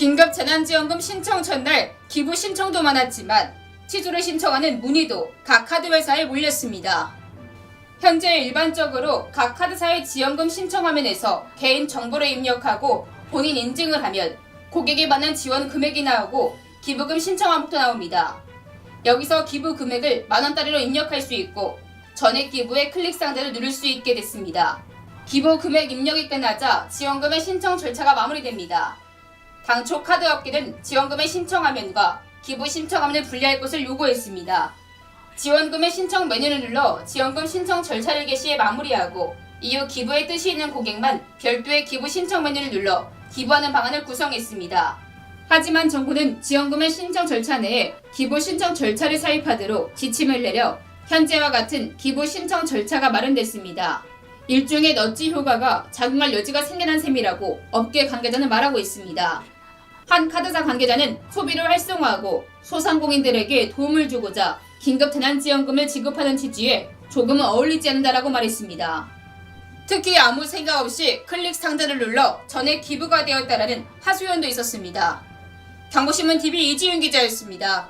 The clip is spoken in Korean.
긴급 재난지원금 신청 전날 기부 신청도 많았지만 취소를 신청하는 문의도 각 카드 회사에 몰렸습니다. 현재 일반적으로 각 카드사의 지원금 신청 화면에서 개인 정보를 입력하고 본인 인증을 하면 고객에 관한 지원 금액이 나오고 기부금 신청 항목도 나옵니다. 여기서 기부 금액을 만원짜리로 입력할 수 있고 전액 기부의 클릭 상자를 누를 수 있게 됐습니다. 기부 금액 입력이 끝나자 지원금의 신청 절차가 마무리됩니다. 당초 카드 업계는 지원금의 신청 화면과 기부 신청 화면을 분리할 것을 요구했습니다. 지원금의 신청 메뉴를 눌러 지원금 신청 절차를 개시해 마무리하고 이후 기부의 뜻이 있는 고객만 별도의 기부 신청 메뉴를 눌러 기부하는 방안을 구성했습니다. 하지만 정부는 지원금의 신청 절차 내에 기부 신청 절차를 사입하도록 지침을 내려 현재와 같은 기부 신청 절차가 마련됐습니다. 일종의 넛지 효과가 작용할 여지가 생겨난 셈이라고 업계 관계자는 말하고 있습니다. 한 카드사 관계자는 소비를 활성화하고 소상공인들에게 도움을 주고자 긴급 재난지원금을 지급하는 취지에 조금은 어울리지 않는다라고 말했습니다. 특히 아무 생각 없이 클릭 상자를 눌러 전액 기부가 되었다라는 하소연도 있었습니다. 경고신문 TV 이지윤 기자였습니다.